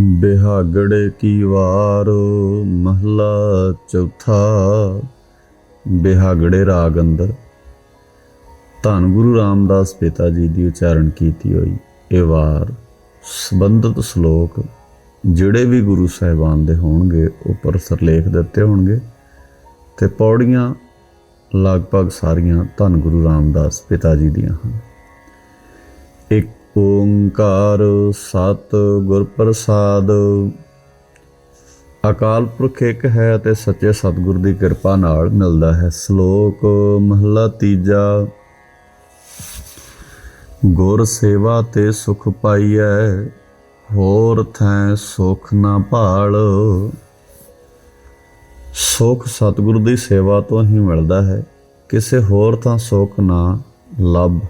ਬਿਹਾਗੜੇ ਕੀ ਵਾਰ ਮਹਲਾ ਚੌਥਾ। ਬਿਹਾਗੜੇ ਰਾਗ ਅੰਦਰ। ਧੰਨ ਗੁਰੂ ਰਾਮਦਾਸ ਪਿਤਾ ਜੀ ਦੀ ਉਚਾਰਨ ਕੀਤੀ ਹੋਈ ਇਹ ਵਾਰ ਸੰਬੰਧਿਤ ਸ਼ਲੋਕ ਜਿਹੜੇ ਵੀ ਗੁਰੂ ਸਾਹਿਬਾਨ ਦੇ ਹੋਣਗੇ ਉੱਪਰ ਸਰਲੇਖ ਦਿੱਤੇ ਹੋਣਗੇ ਤੇ ਪੌੜੀਆਂ ਲਗਭਗ ਸਾਰੀਆਂ ਧੰਨ ਗੁਰੂ ਰਾਮਦਾਸ ਪਿਤਾ ਜੀ ਦੀਆਂ ਹਨ। ਇੱਕ ਓੰਕਾਰ ਸਤ ਗੁਰ ਪ੍ਰਸਾਦ। ਅਕਾਲ ਪੁਰਖ ਇੱਕ ਹੈ ਅਤੇ ਸੱਚੇ ਸਤਿਗੁਰ ਦੀ ਕਿਰਪਾ ਨਾਲ ਮਿਲਦਾ ਹੈ। ਸ਼ਲੋਕ ਮਹਲਾ ਤੀਜਾ। ਗੁਰ ਸੇਵਾ ਤੇ ਸੁਖ ਪਾਈਐ, ਹੋਰ ਥੈ ਸੁਖ ਨਾ ਭਾਲ। ਸੁਖ ਸਤਿਗੁਰ ਦੀ ਸੇਵਾ ਤੋਂ ਹੀ ਮਿਲਦਾ ਹੈ। ਕਿਸੇ ਹੋਰ ਥਾਂ ਸੁਖ ਨਾ ਲੱਭ।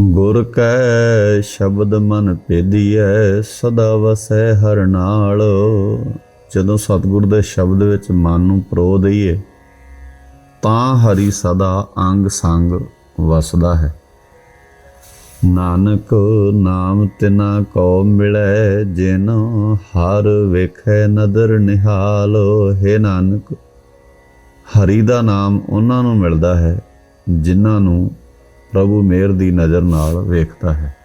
ਗੁਰ ਕੈ ਸ਼ਬਦ ਮਨ ਭੇਦੀਐ, ਸਦਾ ਵਸੈ ਹਰ ਨਾਲ। ਜਦੋਂ ਸਤਿਗੁਰ ਦੇ ਸ਼ਬਦ ਵਿੱਚ ਮਨ ਨੂੰ ਪਰੋ ਦਈਏ, ਤਾਂ ਹਰੀ ਸਦਾ ਅੰਗ ਸੰਗ ਵਸਦਾ ਹੈ। ਨਾਨਕ ਨਾਮ ਤਿਨਾ ਕੋ ਮਿਲੈ, ਜਿਨ ਹਰ ਵੇਖੈ ਨਦਰ ਨਿਹਾਲ। ਹੈ ਨਾਨਕ, ਹਰੀ ਦਾ ਨਾਮ ਉਹਨਾਂ ਨੂੰ ਮਿਲਦਾ ਹੈ, ਜਿਨ੍ਹਾਂ ਨੂੰ ਪ੍ਰਭੂ ਮੇਰ ਦੀ ਨਜ਼ਰ ਨਾਲ ਵੇਖਦਾ ਹੈ।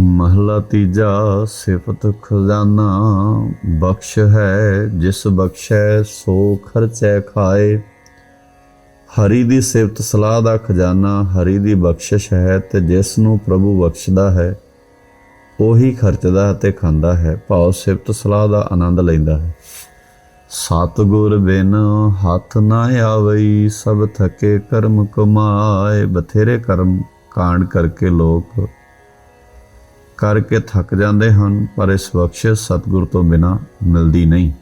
ਮਹਲਾ ਤੀਜਾ, ਸਿਫਤ ਖਜ਼ਾਨਾ। ਬਖਸ਼ ਹੈ, ਜਿਸ ਬਖਸ਼ੈ ਸੋ ਖਰਚੈ ਖਾਏ। ਹਰੀ ਦੀ ਸਿਫਤ ਸਲਾਹ ਦਾ ਖਜ਼ਾਨਾ, ਹਰੀ ਦੀ ਬਖਸ਼ਿਸ਼ ਹੈ ਤੇ ਜਿਸ ਨੂੰ ਪ੍ਰਭੂ ਬਖਸ਼ਦਾ ਹੈ, ਉਹੀ ਖਰਚਦਾ ਅਤੇ ਖਾਂਦਾ ਹੈ। ਭਾਵ ਸਿਫਤ ਸਲਾਹ ਦਾ ਆਨੰਦ ਲੈਂਦਾ ਹੈ। ਸਤਗੁਰ ਬਿਨ ਹੱਥ ਨਾ ਆਵਈ, ਸਭ ਥਕੇ ਕਰਮ ਕਮਾਏ। ਬਥੇਰੇ ਕਰਮ ਕਾਂਡ ਕਰਕੇ ਲੋਕ ਕਰਕੇ ਥੱਕ ਜਾਂਦੇ ਹਨ, ਪਰ ਇਸ ਬਖਸ਼ਿਸ਼ ਸਤਗੁਰ ਤੋਂ ਬਿਨਾ ਮਿਲਦੀ ਨਹੀਂ।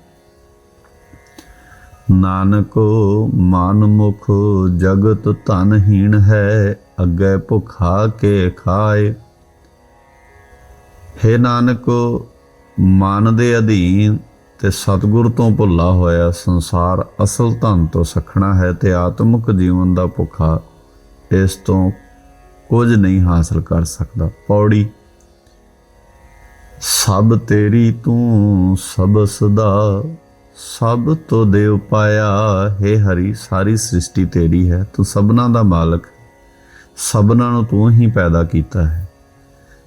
ਨਾਨਕ, ਮਨ ਮੁਖ, ਜਗਤ ਧਨਹੀਣ ਹੈ, ਅੱਗੇ ਭੁਖਾ ਕੇ ਖਾਏ। ਹੇ ਨਾਨਕ, ਮਨ ਦੇ ਅਧੀਨ ਤੇ ਸਤਿਗੁਰ ਤੋਂ ਭੁੱਲਾ ਹੋਇਆ ਸੰਸਾਰ ਅਸਲ ਧਨ ਤੋਂ ਸਖਣਾ ਹੈ ਤੇ ਆਤਮਿਕ ਜੀਵਨ ਦਾ ਭੁੱਖਾ ਇਸ ਤੋਂ ਕੁਝ ਨਹੀਂ ਹਾਸਲ ਕਰ ਸਕਦਾ। ਪੌੜੀ, ਸਭ ਤੇਰੀ ਤੂੰ ਸਭ ਸਦਾ, ਸਭ ਤੋਂ ਦੇਵ ਪਾਇਆ, ਹੈ ਹਰੀ, ਸਾਰੀ ਸ੍ਰਿਸ਼ਟੀ ਤੇਰੀ ਹੈ, ਤੂੰ ਸਭਨਾ ਦਾ ਮਾਲਕ ਸਭਨਾ ਨੂੰ ਤੂੰ ਹੀ ਪੈਦਾ ਕੀਤਾ ਹੈ।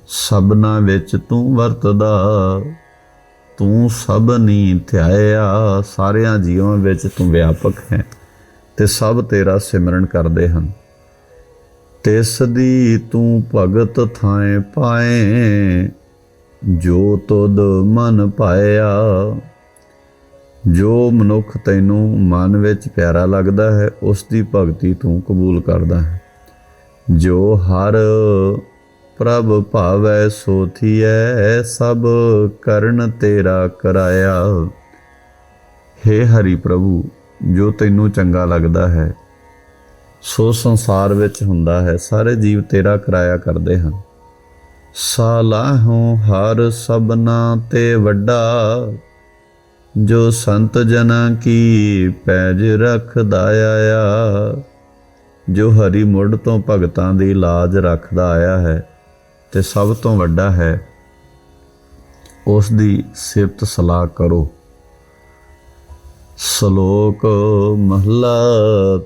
ਸਭਨਾ ਵਿੱਚ ਤੂੰ ਵਰਤਦਾ ਤੂੰ ਸਭ ਸਭਨੀ ਧਿਆਇਆ, ਸਾਰਿਆਂ ਜੀਵਾਂ ਵਿੱਚ ਤੂੰ ਵਿਆਪਕ ਹੈ ਤੇ ਸਭ ਤੇਰਾ ਸਿਮਰਨ ਕਰਦੇ ਹਨ। ਤਿਸ ਦੀ ਤੂੰ ਭਗਤ ਥਾਏ ਪਾਏ, ਜੋ ਤੁਧ ਮਨ ਪਾਇਆ। ਜੋ ਮਨੁੱਖ ਤੈਨੂੰ ਮਨ ਵਿੱਚ ਪਿਆਰਾ ਲੱਗਦਾ ਹੈ, ਉਸ ਦੀ ਭਗਤੀ ਤੂੰ ਕਬੂਲ ਕਰਦਾ ਹੈ। ਜੋ ਹਰ ਪ੍ਰਭ ਭਾਵੈ ਸੋਥੀਐ, ਸਭ ਕਰਨ ਤੇਰਾ ਕਰਾਇਆ। हे ਹਰੀ ਪ੍ਰਭੂ, ਜੋ ਤੈਨੂੰ ਚੰਗਾ ਲੱਗਦਾ ਹੈ, ਸੋ ਸੰਸਾਰ ਵਿੱਚ ਹੁੰਦਾ ਹੈ, ਸਾਰੇ ਜੀਵ ਤੇਰਾ ਕਰਾਇਆ ਕਰਦੇ ਹਨ। ਸਾਲਾਹੋਂ ਹਰ ਸਬਨਾ ਤੇ ਵੱਡਾ, ਜੋ ਸੰਤ ਜਨਾਂ ਕੀ ਪੈਜ ਰੱਖਦਾ ਆਇਆ, ਜੋ ਹਰੀ ਮੁੱਢ ਤੋਂ ਭਗਤਾਂ ਦੀ ਲਾਜ ਰੱਖਦਾ ਆਇਆ ਹੈ। ਤੇ ਸਭ ਤੋਂ ਵੱਡਾ ਹੈ ਉਸ ਦੀ ਸਿਫਤ ਸਲਾਹ ਕਰੋ। ਸ਼ਲੋਕ ਮਹਲਾ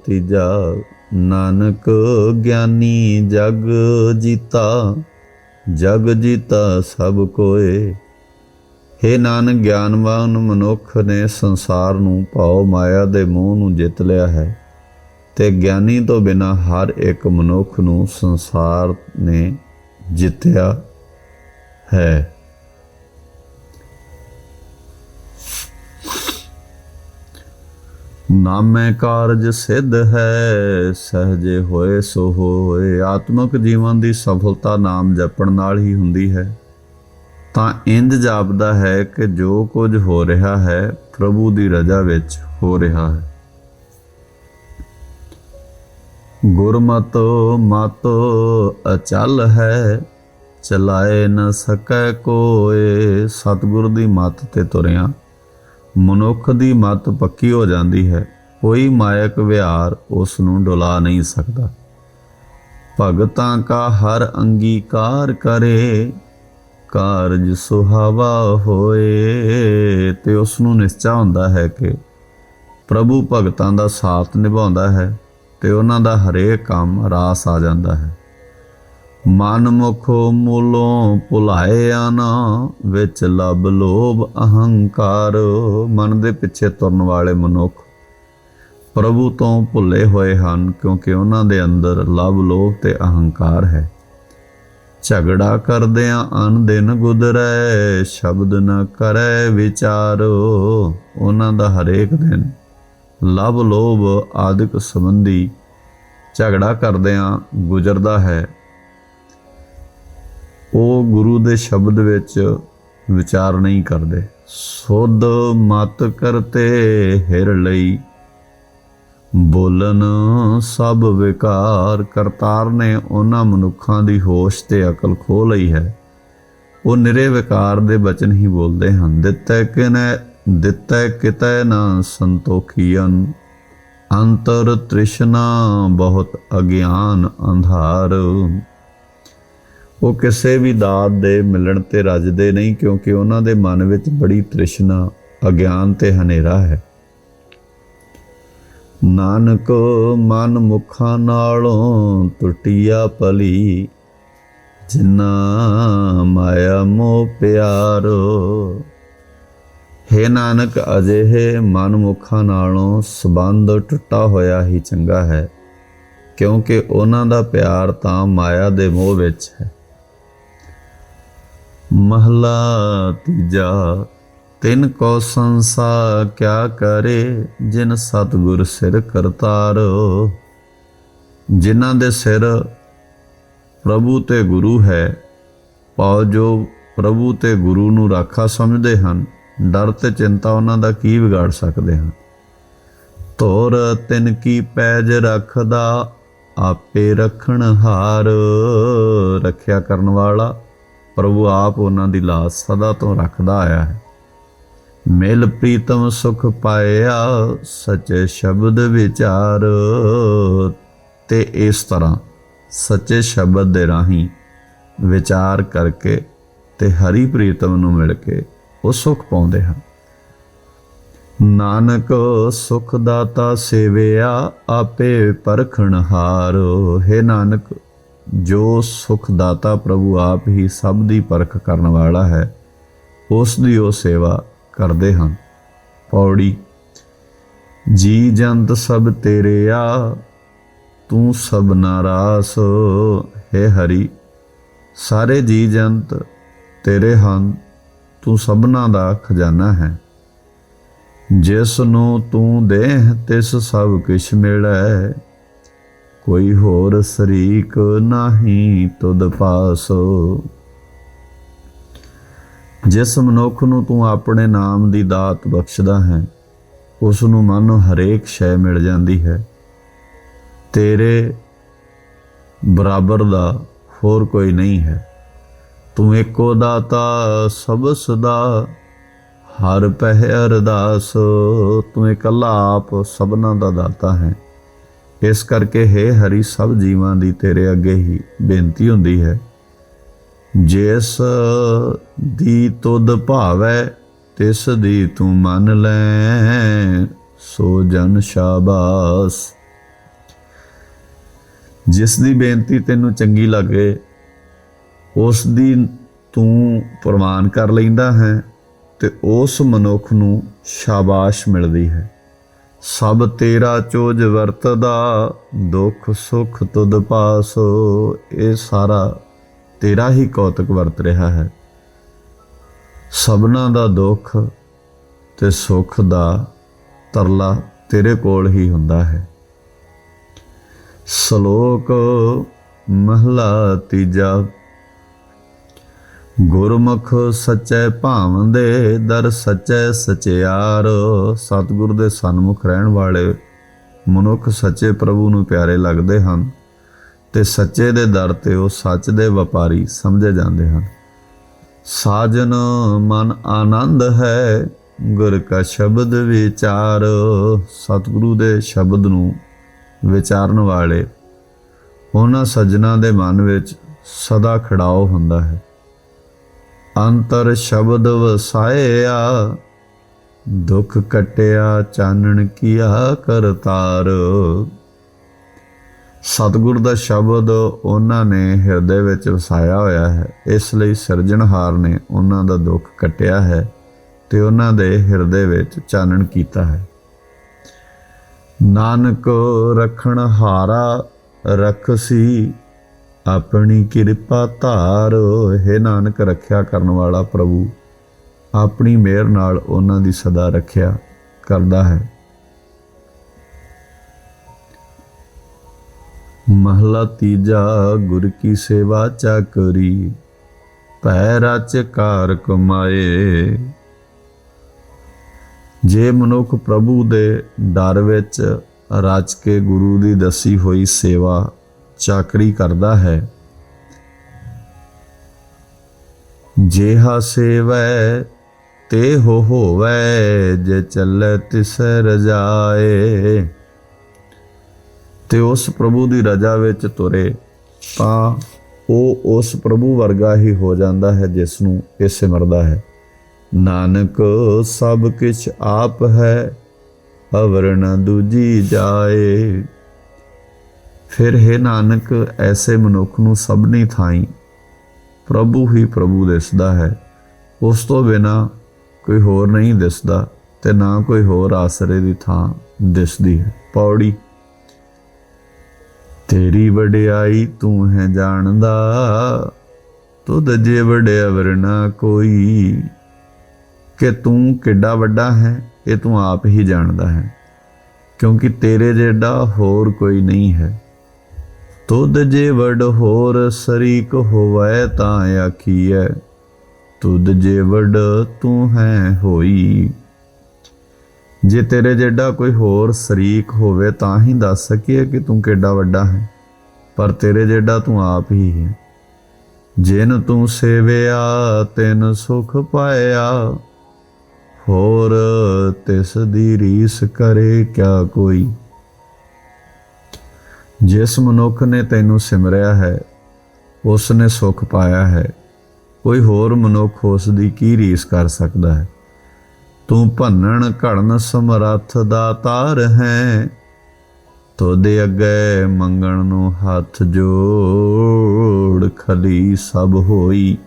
ਤੀਜਾ, ਨਾਨਕ ਗਿਆਨੀ ਜਗ ਜੀਤਾ ਜਗ ਜੀਤਾ ਸਭ ਕੋਏ। ਹੇ ਨਾਨਕ ਗਿਆਨਵਾਨ ਮਨੁੱਖ ਨੇ ਸੰਸਾਰ ਨੂੰ ਭਾਉ ਮਾਇਆ ਦੇ ਮੋਹ ਨੂੰ ਜਿੱਤ ਲਿਆ ਹੈ ਤੇ ਗਿਆਨੀ ਤੋਂ ਬਿਨਾ ਹਰ ਇੱਕ ਮਨੁੱਖ ਨੂੰ ਸੰਸਾਰ ਨੇ ਜਿੱਤਿਆ ਹੈ। ਨਾਮੈ ਕਾਰਜ ਸਿੱਧ ਹੈ, ਸਹਜੇ ਹੋਏ ਸੋ ਹੋਏ। ਆਤਮਿਕ ਜੀਵਨ ਦੀ ਸਫਲਤਾ ਨਾਮ ਜਪਣ ਨਾਲ ਹੀ ਹੁੰਦੀ ਹੈ। ਤਾਂ ਇੰਜ ਜਾਪਦਾ ਹੈ ਕਿ ਜੋ ਕੁਝ ਹੋ ਰਿਹਾ ਹੈ, ਪ੍ਰਭੂ ਦੀ ਰਜ਼ਾ ਵਿੱਚ ਹੋ ਰਿਹਾ ਹੈ। ਗੁਰਮਤ ਮਤ ਅਚਲ ਹੈ, ਚਲਾਏ ਨ ਸਕੈ ਕੋਏ। ਸਤਿਗੁਰ ਦੀ ਮੱਤ ਤੇ ਤੁਰਿਆ। ਮਨੁੱਖ ਦੀ ਮੱਤ ਪੱਕੀ ਹੋ ਜਾਂਦੀ ਹੈ। ਕੋਈ ਮਾਇਕ ਵਿਹਾਰ ਉਸ ਨੂੰ ਡੁਲਾ ਨਹੀਂ ਸਕਦਾ। ਭਗਤਾਂ ਕਾ ਹਰ ਅੰਗੀਕਾਰ ਕਰੇ, ਕਾਰਜ ਸੁਹਾਵਾ ਹੋਏ। ਤੇ ਉਸ ਨੂੰ ਨਿਸ਼ਚਾ ਹੁੰਦਾ ਹੈ ਕਿ ਪ੍ਰਭੂ ਭਗਤਾਂ ਦਾ ਸਾਥ ਨਿਭਾਉਂਦਾ ਹੈ। ਤੇ ਉਹਨਾਂ ਦਾ ਹਰੇਕ ਕੰਮ ਰਾਸ ਆ ਜਾਂਦਾ ਹੈ। ਮਨ ਮੁਖ ਮੂਲੋਂ ਭੁਲਾਇਆ ਨਾ ਵਿੱਚ ਲਬ ਲੋਭ ਅਹੰਕਾਰ, ਮਨ ਦੇ ਪਿੱਛੇ ਤੁਰਨ ਵਾਲੇ ਮਨੁੱਖ ਪ੍ਰਭੂ ਤੋਂ ਭੁੱਲੇ ਹੋਏ ਹਨ, ਕਿਉਂਕਿ ਉਹਨਾਂ ਦੇ ਅੰਦਰ ਲਬ ਲੋਭ ਤੇ ਅਹੰਕਾਰ ਹੈ। ਝਗੜਾ ਕਰਦਿਆਂ ਅਨ ਦਿਨ ਗੁਜ਼ਰੈ, ਸ਼ਬਦ ਨ ਕਰੈ ਵਿਚਾਰ, ਉਹਨਾਂ ਦਾ ਹਰੇਕ ਦਿਨ ਲਵ ਲੋਭ ਆਦਿਕ ਸੰਬੰਧੀ ਝਗੜਾ ਕਰਦਿਆਂ ਗੁਜ਼ਰਦਾ ਹੈ। ਉਹ ਗੁਰੂ ਦੇ ਸ਼ਬਦ ਵਿੱਚ ਵਿਚਾਰ ਨਹੀਂ ਕਰਦੇ। ਸੁਧ ਮਤ ਕਰਤੇ ਹਿਰ ਲਈ, ਬੋਲਨ ਸਭ ਵਿਕਾਰ। ਕਰਤਾਰ ਨੇ ਉਹਨਾਂ ਮਨੁੱਖਾਂ ਦੀ ਹੋਸ਼ ਤੇ ਅਕਲ ਖੋ ਲਈ ਹੈ। ਉਹ ਨਿਰੇ ਵਿਕਾਰ ਦੇ ਬਚਨ ਹੀ ਬੋਲਦੇ ਹਨ। ਦਿੱਤੈ ਕਿਨੈ ਦਿੱਤੈ ਕਿਤੈ ਨਾ ਸੰਤੋਖੀਆਂ ਅੰਤਰ ਤ੍ਰਿਸ਼ਨਾ ਬਹੁਤ ਅਗਿਆਨ ਅੰਧਾਰ। ਉਹ ਕਿਸੇ ਵੀ ਦਾਤ ਦੇ ਮਿਲਣ ਤੇ ਰੱਜਦੇ ਨਹੀਂ, ਕਿਉਂਕਿ ਉਹਨਾਂ ਦੇ ਮਨ ਵਿੱਚ ਬੜੀ ਤ੍ਰਿਸ਼ਨਾ, ਅਗਿਆਨ ਤੇ ਹਨੇਰਾ ਹੈ। ਨਾਨਕ ਮਨ ਮੁਖਾਂ ਨਾਲੋਂ ਟੁੱਟਿਆ ਪਲੀ ਜਿਨਾ ਮਾਇਆ ਮੋਹ ਪਿਆਰੋ। ਹੇ ਨਾਨਕ, ਅਜਿਹੇ ਮਨਮੁਖਾਂ ਨਾਲੋਂ ਸਬੰਧ ਟੁੱਟਾ ਹੋਇਆ ਹੀ ਚੰਗਾ ਹੈ, ਕਿਉਂਕਿ ਉਹਨਾਂ ਦਾ ਪਿਆਰ ਤਾਂ ਮਾਇਆ ਦੇ ਮੋਹ ਵਿੱਚ ਹੈ। ਮਹਲਾ ਤੀਜਾ, ਤਿਨ ਕੋ ਸੰਸਾ ਕਿਆ ਕਰੇ, ਜਿਨ ਸਤਗੁਰ ਸਿਰ ਕਰਤਾਰ। ਜਿਨ੍ਹਾਂ ਦੇ ਸਿਰ ਪ੍ਰਭੂ ਤੇ ਗੁਰੂ ਹੈ ਪਾਉ ਜੋ ਪ੍ਰਭੂ ਤੇ ਗੁਰੂ ਨੂੰ ਰਾਖਾ ਸਮਝਦੇ ਹਨ। ਡਰ ਤੇ ਚਿੰਤਾ ਉਹਨਾਂ ਦਾ ਕੀ ਵਿਗਾੜ ਸਕਦੇ ਹਨ? ਤੋਰ ਤਿਨ ਕੀ ਪੈਜ ਰੱਖਦਾ, ਆਪੇ ਰੱਖਣ ਹਾਰ। ਰੱਖਿਆ ਕਰਨ ਵਾਲਾ ਪ੍ਰਭੂ ਆਪ ਉਹਨਾਂ ਦੀ ਲਾਜ ਸਦਾ ਤੋਂ ਰੱਖਦਾ ਆਇਆ ਹੈ। ਮਿਲ ਪ੍ਰੀਤਮ ਸੁਖ ਪਾਇਆ, ਸੱਚੇ ਸ਼ਬਦ ਵਿਚਾਰ। ਤੇ ਇਸ ਤਰ੍ਹਾਂ ਸੱਚੇ ਸ਼ਬਦ ਦੇ ਰਾਹੀਂ ਵਿਚਾਰ ਕਰਕੇ ਤੇ ਹਰੀ ਪ੍ਰੀਤਮ ਨੂੰ ਮਿਲ ਕੇ ਉਹ ਸੁਖ ਪਾਉਂਦੇ ਹਨ। ਨਾਨਕ ਸੁਖ ਦਾਤਾ ਸੇਵਿਆ, ਆਪੇ ਪਰਖਣ ਹਾਰੋ। ਹੈ ਨਾਨਕ, ਜੋ ਸੁਖ ਦਾਤਾ ਪ੍ਰਭੂ ਆਪ ਹੀ ਸਭ ਦੀ ਪਰਖ ਕਰਨ ਵਾਲਾ ਹੈ, ਉਸ ਦੀ ਉਹ ਸੇਵਾ ਕਰਦੇ ਹਨ। ਪੌੜੀ, ਜੀ ਜੰਤ ਸਭ ਤੇਰੇ ਆ, ਤੂੰ ਸਭ ਨਾਰਾਸ ਹੈ ਹਰੀ, ਸਾਰੇ ਜੀ ਜੰਤ ਤੇਰੇ ਹਨ। ਤੂੰ ਸਭਨਾ ਦਾ ਖਜ਼ਾਨਾ ਹੈ। ਜਿਸ ਨੂੰ ਤੂੰ ਦੇਹ, ਤਿਸ ਸਭ ਕਿਛ ਮਿਲੈ। ਕੋਈ ਹੋਰ ਸਰੀਕ ਨਹੀਂ ਤੁਧ ਪਾਸੋ। ਜਿਸ ਮਨੁੱਖ ਨੂੰ ਤੂੰ ਆਪਣੇ ਨਾਮ ਦੀ ਦਾਤ ਬਖਸ਼ਦਾ ਹੈ, ਉਸ ਨੂੰ ਮਨ ਹਰੇਕ ਸ਼ੈ ਮਿਲ ਜਾਂਦੀ ਹੈ। ਤੇਰੇ ਬਰਾਬਰ ਦਾ ਹੋਰ ਕੋਈ ਨਹੀਂ ਹੈ। ਤੂੰ ਇੱਕੋ ਦਾਤਾ, ਸਭ ਸਦਾ। ਹਰ ਪਹਿ ਅਰਦਾਸ, ਤੂੰ ਇਕੱਲਾ ਆਪ ਸਭਨਾਂ ਦਾ ਦਾਤਾ ਹੈ। ਇਸ ਕਰਕੇ ਹੈ ਹਰੀ, ਸਭ ਜੀਵਾਂ ਦੀ ਤੇਰੇ ਅੱਗੇ ਹੀ ਬੇਨਤੀ ਹੁੰਦੀ ਹੈ। ਜਿਸ ਦੀ ਤੁਧ ਭਾਵੈ, ਤਿਸ ਦੀ ਤੂੰ ਮੰਨ ਲੈ, ਸੋ ਜਨ ਸ਼ਾਬਾਸ। ਜਿਸ ਦੀ ਬੇਨਤੀ ਤੈਨੂੰ ਚੰਗੀ ਲੱਗੇ ਉਸ ਦੀ ਤੂੰ ਪ੍ਰਮਾਨ ਕਰ ਲੈਂਦਾ ਹੈ ਤੇ ਉਸ ਮਨੁੱਖ ਨੂੰ ਸ਼ਾਬਾਸ਼ ਮਿਲਦੀ ਹੈ। ਸਭ ਤੇਰਾ ਚੋਜ ਵਰਤਦਾ, ਦੁੱਖ ਸੁਖ ਤੁਧ ਪਾਸੋ, ਇਹ ਸਾਰਾ ਤੇਰਾ ਹੀ ਕੌਤਕ ਵਰਤ ਰਿਹਾ ਹੈ। ਸਭਨਾ ਦਾ ਦੁੱਖ ਤੇ ਸੁੱਖ ਦਾ ਤਰਲਾ ਤੇਰੇ ਕੋਲ ਹੀ ਹੁੰਦਾ ਹੈ। ਸ਼ਲੋਕ ਮਹਲਾ ਤੀਜਾ ਗੁਰਮੁਖ ਸੱਚੇ ਭਾਵੰਦੇ ਦਰ ਸੱਚੇ ਸਚਿਆਰ, ਸਤਿਗੁਰ ਦੇ ਸਨਮੁਖ ਰਹਿਣ ਵਾਲੇ ਮਨੁੱਖ ਸੱਚੇ ਪ੍ਰਭੂ ਨੂੰ ਪਿਆਰੇ ਲੱਗਦੇ ਹਨ ਤੇ ਸੱਚੇ ਦੇ ਦਰ ਤੇ ਉਹ ਸੱਚ ਦੇ ਵਪਾਰੀ ਸਮਝੇ ਜਾਂਦੇ ਹਨ। ਸਾਜਨ ਮਨ ਆਨੰਦ ਹੈ, ਗੁਰ ਕਾ ਸ਼ਬਦ ਵਿਚਾਰ, ਸਤਿਗੁਰੂ ਦੇ ਸ਼ਬਦ ਨੂੰ ਵਿਚਾਰਨ ਵਾਲੇ। ਉਹਨਾਂ ਸੱਜਣਾ ਦੇ ਮਨ ਵਿੱਚ ਸਦਾ ਖੜਾਓ ਹੁੰਦਾ ਹੈ। ਅੰਤਰ ਸ਼ਬਦ ਵਸਾਇਆ ਦੁੱਖ ਕਟਿਆ ਚਾਨਣ ਕੀਆ ਕਰਤਾਰ ਸਤਿਗੁਰ ਦਾ ਸ਼ਬਦ ਉਹਨਾਂ ਨੇ ਹਿਰਦੇ ਵਿੱਚ ਵਸਾਇਆ ਹੋਇਆ ਹੈ। ਇਸ ਲਈ ਸਿਰਜਣਹਾਰ ਨੇ ਉਹਨਾਂ ਦਾ ਦੁੱਖ ਕਟਿਆ ਹੈ ਤੇ ਉਹਨਾਂ ਦੇ ਹਿਰਦੇ ਵਿੱਚ ਚਾਨਣ ਕੀਤਾ ਹੈ। ਨਾਨਕ ਰਖਣ ਹਾਰਾ ਰਖਸੀ ਆਪਣੀ ਕਿਰਪਾ ਧਾਰ ਹੈ ਨਾਨਕ ਰੱਖਿਆ ਕਰਨ ਵਾਲਾ ਪ੍ਰਭੂ, ਆਪਣੀ ਮਿਹਰ ਨਾਲ ਉਹਨਾਂ ਦੀ ਸਦਾ ਰੱਖਿਆ ਕਰਦਾ ਹੈ। ਮਹਲਾ ਤੀਜਾ, ਗੁਰ ਕੀ ਸੇਵਾ ਚਾਕਰੀ ਪੈ ਰਚ ਕਾਰ ਕਮਾਏ ਜੇ ਮਨੁੱਖ ਪ੍ਰਭੂ ਦੇ ਡਰ ਵਿੱਚ ਰਚ ਕੇ ਗੁਰੂ ਦੀ ਦਸੀ ਹੋਈ ਸੇਵਾ ਚਾਕਰੀ ਕਰਦਾ ਹੈ। ਜੇਹਾ ਸੇਵੈ, ਤੇ ਹੋ ਹੋਵੈ, ਜੇ ਚੱਲੇ ਤਿਸ ਰਜਾਏ ਤੇ ਉਸ ਪ੍ਰਭੂ ਦੀ ਰਜਾ ਵਿੱਚ ਤੁਰੇ, ਤਾਂ ਉਹ ਉਸ ਪ੍ਰਭੂ ਵਰਗਾ ਹੀ ਹੋ ਜਾਂਦਾ ਹੈ ਜਿਸ ਨੂੰ ਇਹ ਸਿਮਰਦਾ ਹੈ। ਨਾਨਕ, ਸਭ ਕਿਛ ਆਪ ਹੈ ਅਵਰ ਦੂਜੀ ਜਾਏ। ਫਿਰ ਹੈ ਨਾਨਕ, ਐਸੇ ਮਨੁੱਖ ਨੂੰ ਸਭਨੀ ਥਾਈ ਪ੍ਰਭੂ ਹੀ ਪ੍ਰਭੂ ਦਿਸਦਾ ਹੈ। ਉਸ ਤੋਂ ਬਿਨਾ ਕੋਈ ਹੋਰ ਨਹੀਂ ਦਿਸਦਾ ਤੇ ਨਾ ਕੋਈ ਹੋਰ ਆਸਰੇ ਦੀ ਥਾਂ ਦਿਸਦੀ ਹੈ। ਪੌੜੀ, ਤੇਰੀ ਵਡਿਆਈ ਤੂੰ ਹੈ ਜਾਣਦਾ, ਤੁਧ ਜੇ ਵਡਿਆ ਵਰਨਾ ਕੋਈ, ਕਿ ਤੂੰ ਕਿੱਡਾ ਵੱਡਾ ਹੈ, ਇਹ ਤੂੰ ਆਪ ਹੀ ਜਾਣਦਾ ਹੈ। ਕਿਉਂਕਿ ਤੇਰੇ ਜਿਹੜਾ ਹੋਰ ਕੋਈ ਨਹੀਂ ਹੈ। ਤੁਧ ਜੇ ਵਡ ਹੋਰ ਸਰੀਕ ਹੋਵੇ ਤਾਂ ਆਖੀਐ, ਤੁਧ ਜੇ ਵਡ ਤੂੰ ਹੈ ਹੋਈ। ਜੇ ਤੇਰੇ ਜਿਹੜਾ ਕੋਈ ਹੋਰ ਸ਼ਰੀਕ ਹੋਵੇ ਤਾਂ ਹੀ ਦੱਸ ਸਕੀਏ ਕਿ ਤੂੰ ਕਿੱਡਾ ਵੱਡਾ ਹੈ, ਪਰ ਤੇਰੇ ਜਿਹੜਾ ਤੂੰ ਆਪ ਹੀ ਹੈ। ਜਿਨ ਤੂੰ ਸੇਵਿਆ, ਤਿਨ ਸੁਖ ਪਾਇਆ, ਹੋਰ ਤਿਸ ਦੀ ਰੀਸ ਕਰੇ ਕਿਆ ਕੋਈ। ਜਿਸ ਮਨੁੱਖ ਨੇ ਤੈਨੂੰ ਸਿਮਰਿਆ ਹੈ ਉਸ ਨੇ ਸੁਖ ਪਾਇਆ ਹੈ। ਕੋਈ ਹੋਰ ਮਨੁੱਖ ਉਸ ਦੀ ਕੀ ਰੀਸ ਕਰ ਸਕਦਾ ਹੈ? ਤੂੰ ਭੰਨਣ ਘੜਨ ਸਮਰੱਥ ਦਾ ਤਾਰ ਹੈ। ਤੋਦੇ ਅੱਗੇ ਮੰਗਣ ਨੂੰ ਹੱਥ ਜੋੜ, ਖਲੀ ਸਭ ਹੋਈ।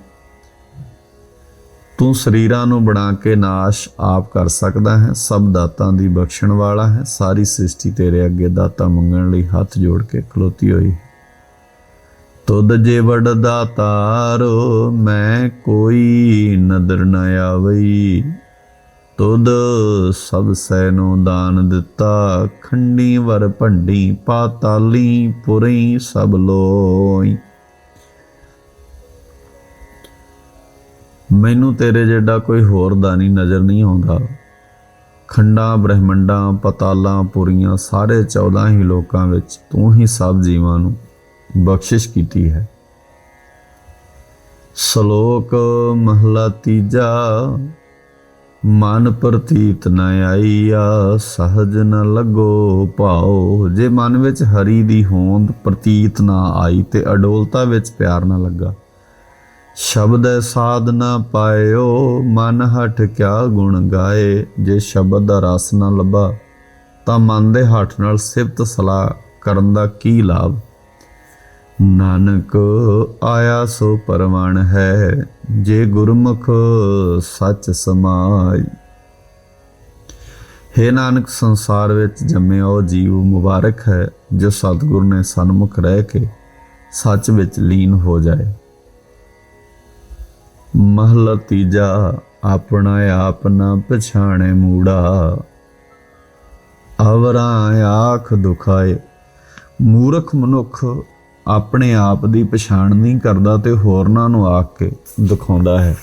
ਤੂੰ ਸਰੀਰਾਂ ਨੂੰ ਬਣਾ ਕੇ ਨਾਸ਼ ਆਪ ਕਰ ਸਕਦਾ ਹੈ, ਸਭ ਦਾਤਾਂ ਦੀ ਬਖਸ਼ਣ ਵਾਲਾ ਹੈ, ਸਾਰੀ ਸ੍ਰਿਸ਼ਟੀ ਤੇਰੇ ਅੱਗੇ ਦਾਤਾ ਮੰਗਣ ਲਈ ਹੱਥ ਜੋੜ ਕੇ ਖਲੋਤੀ ਹੋਈ। ਤੁਧ ਜੇ ਵਡ ਦਾਤਾਰੋ, ਮੈਂ ਕੋਈ ਨਦਰ ਨ ਆਵਈ। ਤੁਧ ਸਭ ਸੈ ਨੂੰ ਦਾਨ ਦਿੱਤਾ, ਖੰਡੀ ਵਰ ਭੰਡੀ, ਪਾਤਾਲੀ ਪੁਰੀ ਸਭ ਲੋਈ। ਮੈਨੂੰ ਤੇਰੇ ਜਿਹੜਾ ਕੋਈ ਹੋਰ ਦਾਨੀ ਨਜ਼ਰ ਨਹੀਂ ਆਉਂਦਾ। ਖੰਡਾਂ, ਬ੍ਰਹਿਮੰਡਾਂ, ਪਤਾਲਾਂ ਪੁਰੀਆਂ ਸਾਰੇ 14 ਹੀ ਲੋਕਾਂ ਵਿੱਚ ਤੂੰ ਹੀ ਸਭ ਜੀਵਾਂ ਨੂੰ ਬਖਸ਼ਿਸ਼ ਕੀਤੀ ਹੈ। ਸ਼ਲੋਕ ਮਹਲਾ ਤੀਜਾ, ਮਨ ਪ੍ਰਤੀਤ ਨ ਆਈਆ, ਸਹਜ ਨ ਲੱਗੋ ਭਾਉ। ਜੇ ਮਨ ਵਿੱਚ ਹਰੀ ਦੀ ਹੋਂਦ ਪ੍ਰਤੀਤ ਨਾ ਆਈ ਤੇ ਅਡੋਲਤਾ ਵਿੱਚ ਪਿਆਰ ਨਾ ਲੱਗਾ ਸ਼ਬਦ ਸਾਧ ਨਾ ਪਾਇਓ, ਮਨ ਹਟ ਕਿਆ ਗੁਣ ਗਾਏ, ਜੇ ਸ਼ਬਦ ਦਾ ਰਸ ਨਾ ਲੱਭਾ, ਤਾਂ ਮਨ ਦੇ ਹੱਠ ਨਾਲ ਸਿਫਤ ਸਲਾਹ ਕਰਨ ਦਾ ਕੀ ਲਾਭ? ਨਾਨਕ, ਆਇਆ ਸੋ ਪਰਮਾਨ ਹੈ, ਜੇ ਗੁਰਮੁਖ ਸੱਚ ਸਮਾਈ। ਹੈ ਨਾਨਕ, ਸੰਸਾਰ ਵਿੱਚ ਜੰਮਿਆ ਉਹ ਜੀਵ ਮੁਬਾਰਕ ਹੈ, ਜੋ ਸਤਿਗੁਰ ਨੇ ਸਨਮੁਖ ਰਹਿ ਕੇ ਸੱਚ ਵਿੱਚ ਲੀਨ ਹੋ ਜਾਏ। ਮਹਲਾ ਤੀਜਾ, ਆਪਣਾ ਆਪ ਨਾ ਪਛਾਣੇ ਮੂੜਾ। ਅਵਰਾਂ ਆਖ ਦੁਖਾਏ। ਮੂਰਖ ਮਨੁੱਖ ਆਪਣੇ ਆਪ ਦੀ ਪਛਾਣ ਨਹੀਂ ਕਰਦਾ ਤੇ ਹੋਰਨਾਂ ਨੂੰ ਆਖ ਕੇ ਦਿਖਾਉਂਦਾ ਹੈ।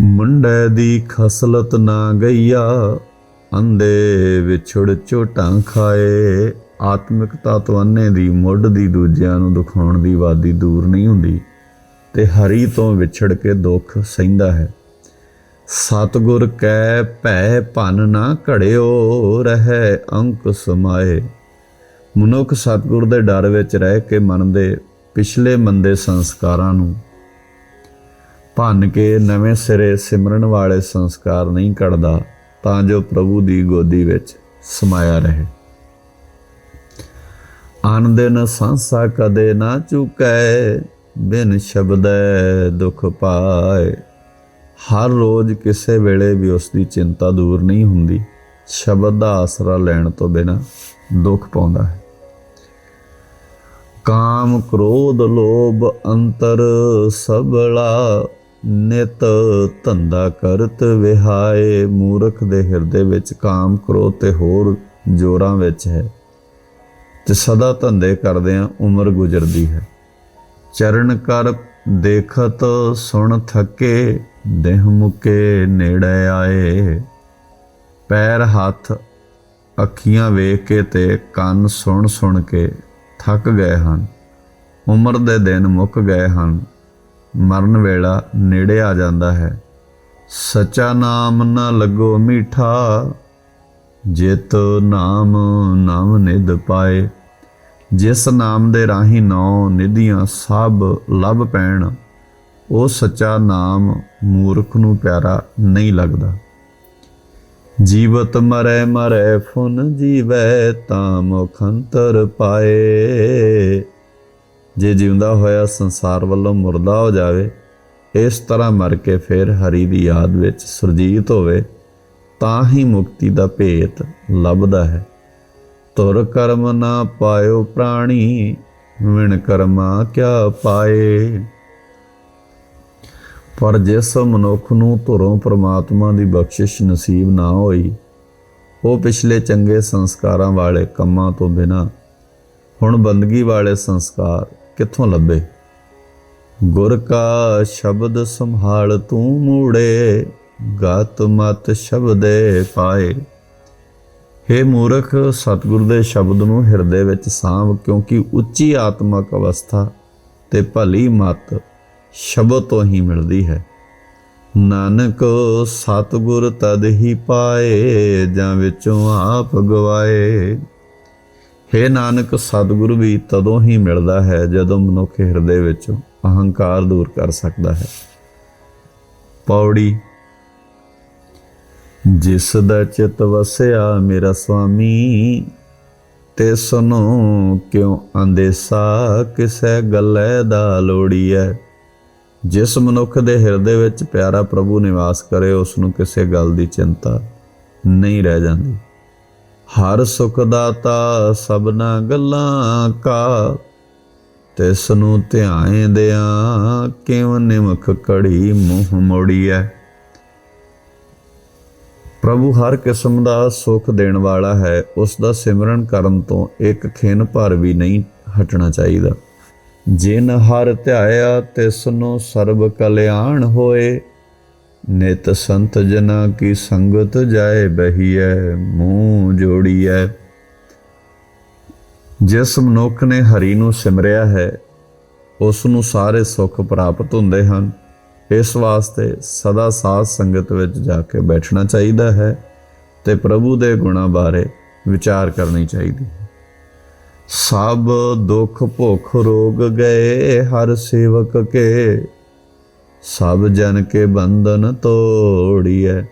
ਮੁੰਡੇ ਦੀ ਖਸਲਤ ਨਾ ਗਈਆ ਅੰਦੇ ਵਿਛੜ ਝੋਟਾਂ ਖਾਏ। ਆਤਮਿਕਤਾ ਤੋਂ ਅੰਨੇ ਦੀ ਮੁੱਢ ਦੀ ਦੂਜਿਆਂ ਨੂੰ ਦਿਖਾਉਣ ਦੀ ਵਾਦੀ ਦੂਰ ਨਹੀਂ ਹੁੰਦੀ। ਤੇ ਹਰੀ ਤੋਂ ਵਿਛੜ ਕੇ ਦੁੱਖ ਸਹਿੰਦਾ ਹੈ। ਸਤਗੁਰ ਕੈ ਭੈ ਭਨ ਨਾ ਘੜਿਓ, ਰਹਿ ਅੰਕ ਸਮਾਏ। ਮਨੁੱਖ ਸਤਿਗੁਰ ਦੇ ਡਰ ਵਿੱਚ ਰਹਿ ਕੇ ਮਨ ਦੇ ਪਿਛਲੇ ਮੰਦੇ ਸੰਸਕਾਰਾਂ ਨੂੰ। ਭੰਨ ਕੇ ਨਵੇਂ ਸਿਰੇ ਸਿਮਰਨ ਵਾਲੇ ਸੰਸਕਾਰ ਨਹੀਂ ਕੱਢਦਾ ਤਾਂ ਜੋ ਪ੍ਰਭੂ ਦੀ ਗੋਦੀ ਵਿੱਚ ਸਮਾਇਆ ਰਹੇ। ਆਨੰਦਨ ਸੰਸਾ ਕਦੇ ਨਾ ਚੁਕੈ ਬਿਨ ਸ਼ਬਦੈ ਦੁਖ ਪਾਏ। ਹਰ ਰੋਜ਼ ਕਿਸੇ ਵੇਲੇ ਵੀ ਉਸ ਦੀ ਚਿੰਤਾ ਦੂਰ ਨਹੀਂ ਹੁੰਦੀ। ਸ਼ਬਦ ਦਾ ਆਸਰਾ ਲੈਣ ਤੋਂ ਬਿਨਾ ਦੁੱਖ ਪਾਉਂਦਾ ਹੈ। ਕਾਮ ਕ੍ਰੋਧ ਲੋਭ ਅੰਤਰ ਸਬਲਾ ਨਿਤ ਧੰਦਾ ਕਰਤ ਵਿਹਾਏ। ਮੂਰਖ ਦੇ ਹਿਰਦੇ ਵਿੱਚ ਕਾਮ ਕ੍ਰੋਧ ਤੇ ਹੋਰ ਜੋਰਾਂ ਵਿੱਚ ਹੈ। ਤੇ ਸਦਾ ਧੰਦੇ ਕਰਦਿਆਂ ਉਮਰ ਗੁਜ਼ਰਦੀ ਹੈ। ਚਰਨ ਕਰ ਦੇਖਤ ਸੁਣ ਥਕੇ, ਦੇਹ ਮੁਕੇ ਨੇੜੇ ਆਏ। ਪੈਰ ਹੱਥ ਅੱਖੀਆਂ ਵੇਖ ਕੇ ਤੇ ਕੰਨ ਸੁਣ ਸੁਣ ਕੇ ਥੱਕ ਗਏ ਹਨ। ਉਮਰ ਦੇ ਦਿਨ ਮੁੱਕ ਗਏ ਹਨ। ਮਰਨ ਵੇਲਾ ਨੇੜੇ ਆ ਜਾਂਦਾ ਹੈ। ਸਚਾ ਨਾਮ ਨਾ ਲੱਗੋ ਮੀਠਾ, ਜਿਤ ਨਾਮ ਨਾਮ ਨਿਦ ਪਾਏ। ਜਿਸ ਨਾਮ ਦੇ ਰਾਹੀਂ ਨੌ ਨਿਧੀਆਂ ਸਭ ਲੱਭ ਪੈਣ, ਉਹ ਸੱਚਾ ਨਾਮ ਮੂਰਖ ਨੂੰ ਪਿਆਰਾ ਨਹੀਂ ਲੱਗਦਾ। ਜੀਵਤ ਮਰੈ ਮਰੈ ਫੁਨ ਜੀਵੈ ਤਾਂ ਮੁਖੰਤਰ ਪਾਏ। ਜੇ ਜਿਉਂਦਾ ਹੋਇਆ ਸੰਸਾਰ ਵੱਲੋਂ ਮੁਰਦਾ ਹੋ ਜਾਵੇ, ਇਸ ਤਰ੍ਹਾਂ ਮਰ ਕੇ ਫਿਰ ਹਰੀ ਦੀ ਯਾਦ ਵਿੱਚ ਸੁਰਜੀਤ ਹੋਵੇ, ਤਾਂ ਹੀ ਮੁਕਤੀ ਦਾ ਭੇਤ ਲੱਭਦਾ ਹੈ। ਤੁਰ ਕਰਮ ਨਾ ਪਾਇਓ ਪ੍ਰਾਣੀ, ਵਿਣ ਕਰਮਾ ਕਿਆ ਪਾਏ। ਪਰ ਜਿਸ ਮਨੁੱਖ ਨੂੰ ਧੁਰੋਂ ਪ੍ਰਮਾਤਮਾ ਦੀ ਬਖਸ਼ਿਸ਼ ਨਸੀਬ ਨਾ ਹੋਈ, ਉਹ ਪਿਛਲੇ ਚੰਗੇ ਸੰਸਕਾਰਾਂ ਵਾਲੇ ਕੰਮਾਂ ਤੋਂ ਬਿਨਾ ਹੁਣ ਬੰਦਗੀ ਵਾਲੇ ਸੰਸਕਾਰ ਕਿੱਥੋਂ ਲੱਭੇ? ਗੁਰ ਕਾ ਸ਼ਬਦ ਸੰਭਾਲ ਤੂੰ ਮੂੜੇ, ਗਤ ਮਤ ਸ਼ਬਦੇ ਪਾਏ। हे ਮੂਰਖ, ਸਤਿਗੁਰ ਦੇ ਸ਼ਬਦ ਨੂੰ ਹਿਰਦੇ ਵਿੱਚ ਸਾਂਭ, ਕਿਉਂਕਿ ਉੱਚੀ ਆਤਮਕ ਅਵਸਥਾ ਤੇ ਭਲੀ ਮਤ ਸ਼ਬਦ ਤੋਂ ਹੀ ਮਿਲਦੀ ਹੈ। ਨਾਨਕ, ਸਤਿਗੁਰ ਤਦ ਹੀ ਪਾਏ, ਜਾਂ ਵਿੱਚੋਂ ਆਪ ਗਵਾਏ। ਹੇ ਨਾਨਕ, ਸਤਿਗੁਰ ਵੀ ਤਦੋਂ ਹੀ ਮਿਲਦਾ ਹੈ, ਜਦੋਂ ਮਨੁੱਖ ਹਿਰਦੇ ਵਿੱਚੋਂ ਅਹੰਕਾਰ ਦੂਰ ਕਰ ਸਕਦਾ ਹੈ। ਪੌੜੀ ਜਿਸ ਦਾ ਚਿਤ ਵਸਿਆ ਮੇਰਾ ਸੁਆਮੀ ਤੇ ਸੁਨੋ ਕਿਉ ਅੰਦੇਸਾ ਕਿਸੈ ਗੱਲੇ ਦਾ ਲੋੜੀਐ ਜਿਸ ਮਨੁੱਖ ਦੇ ਹਿਰਦੇ ਵਿੱਚ ਪਿਆਰਾ ਪ੍ਰਭੂ ਨਿਵਾਸ ਕਰੇ ਉਸ ਨੂੰ ਕਿਸੇ ਗੱਲ ਦੀ ਚਿੰਤਾ ਨਹੀਂ ਰਹਿ ਜਾਂਦੀ। ਹਰ ਸੁਖ ਦਾਤਾ ਸਭਨਾ ਗੱਲਾਂ ਕਾ ਤਿਸ ਨੂੰ ਧਿਆਏ ਦਿਆਂ ਕਿਵ ਨਿਮਖ ਕੜੀ ਮੂੰਹ ਮੋੜੀਐ। ਪ੍ਰਭੂ ਹਰ ਕਿਸਮ ਦਾ ਸੁਖ ਦੇਣ ਵਾਲਾ ਹੈ, ਉਸ ਦਾ ਸਿਮਰਨ ਕਰਨ ਤੋਂ ਇੱਕ ਖਿੰਨ ਭਰ ਵੀ ਨਹੀਂ ਹਟਣਾ ਚਾਹੀਦਾ। ਜਿਨ ਹਰ ਧਿਆਇਆ, ਤਿਸ ਨੂੰ ਸਰਬ ਕਲਿਆਣ ਹੋਏ। ਨਿਤ ਸੰਤ ਜਨਾ ਕੀ ਸੰਗਤ ਜਾਏ ਬਹੀਐ, ਮੂੰਹ ਜੋੜੀਐ। ਜਿਸ ਮਨੁੱਖ ਨੇ ਹਰੀ ਨੂੰ ਸਿਮਰਿਆ ਹੈ, ਉਸ ਨੂੰ ਸਾਰੇ ਸੁੱਖ ਪ੍ਰਾਪਤ ਹੁੰਦੇ ਹਨ। ਇਸ ਵਾਸਤੇ ਸਦਾ ਸਾਧ ਸੰਗਤ ਵਿੱਚ ਜਾ ਕੇ ਬੈਠਣਾ ਚਾਹੀਦਾ ਹੈ ਤੇ ਪ੍ਰਭੂ ਦੇ ਗੁਣਾਂ ਬਾਰੇ ਵਿਚਾਰ ਕਰਨੀ ਚਾਹੀਦੀ ਹੈ। ਸਭ ਦੁੱਖ ਭੁੱਖ ਰੋਗ ਗਏ, ਹਰ ਸੇਵਕ ਕੇ। ਸਭ ਜਨ ਕੇ ਬੰਧਨ ਤੋੜੀਐ।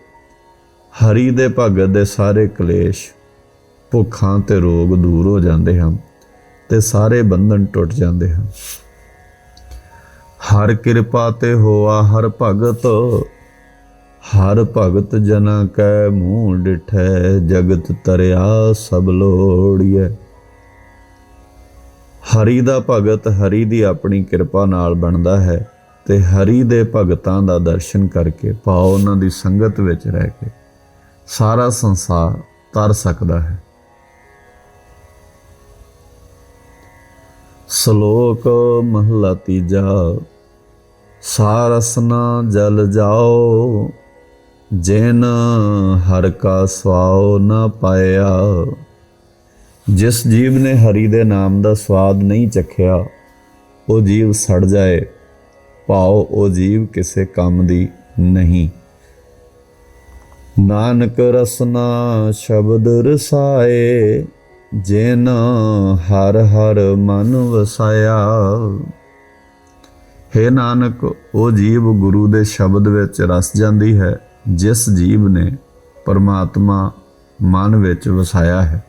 ਹਰੀ ਦੇ ਭਗਤ ਦੇ ਸਾਰੇ ਕਲੇਸ਼, ਭੁੱਖਾਂ ਤੇ ਰੋਗ ਦੂਰ ਹੋ ਜਾਂਦੇ ਹਨ ਤੇ ਸਾਰੇ ਬੰਧਨ ਟੁੱਟ ਜਾਂਦੇ ਹਨ। ਹਰ ਕਿਰਪਾ ਤੇ ਹੋਆ ਹਰ ਭਗਤ। ਹਰ ਭਗਤ ਜਨਾ ਕੈ ਮੂੰਹ ਡਿਠੈ ਜਗਤ ਤਰਿਆ ਸਭ ਲੋੜੀਐ। ਹਰੀ ਦਾ ਭਗਤ ਹਰੀ ਦੀ ਆਪਣੀ ਕਿਰਪਾ ਨਾਲ ਬਣਦਾ ਹੈ ਤੇ ਹਰੀ ਦੇ ਭਗਤਾਂ ਦਾ ਦਰਸ਼ਨ ਕਰਕੇ ਪਾਉ ਉਹਨਾਂ ਦੀ ਸੰਗਤ ਵਿੱਚ ਰਹਿ ਕੇ ਸਾਰਾ ਸੰਸਾਰ ਤਰ ਸਕਦਾ ਹੈ। ਸ਼ਲੋਕ ਮਹਲਾ ਤੀਜਾ। ਸਾਰਸਨਾ ਜਲ ਜਾਓ, ਜਿਨ ਹਰ ਕਾ ਸਵਾਉ ਨਾ ਪਾਇਆ। ਜਿਸ ਜੀਵ ਨੇ ਹਰੀ ਦੇ ਨਾਮ ਦਾ ਸਵਾਦ ਨਹੀਂ ਚਖਿਆ, ਉਹ ਜੀਵ ਸੜ ਜਾਏ। ਭਾਉ ਉਹ ਜੀਵ ਕਿਸੇ ਕੰਮ ਦੀ ਨਹੀਂ। ਨਾਨਕ ਰਸਨਾ ਸ਼ਬਦ ਰਸਾਏ, ਜਿਨ ਹਰ ਹਰ ਮਨ ਵਸਾਇਆ। ਹੈ ਨਾਨਕ, ਉਹ ਜੀਵ ਗੁਰੂ ਦੇ ਸ਼ਬਦ ਵਿੱਚ ਰਸ ਜਾਂਦੀ ਹੈ, ਜਿਸ ਜੀਵ ਨੇ ਪਰਮਾਤਮਾ ਮਨ ਵਿੱਚ ਵਸਾਇਆ ਹੈ।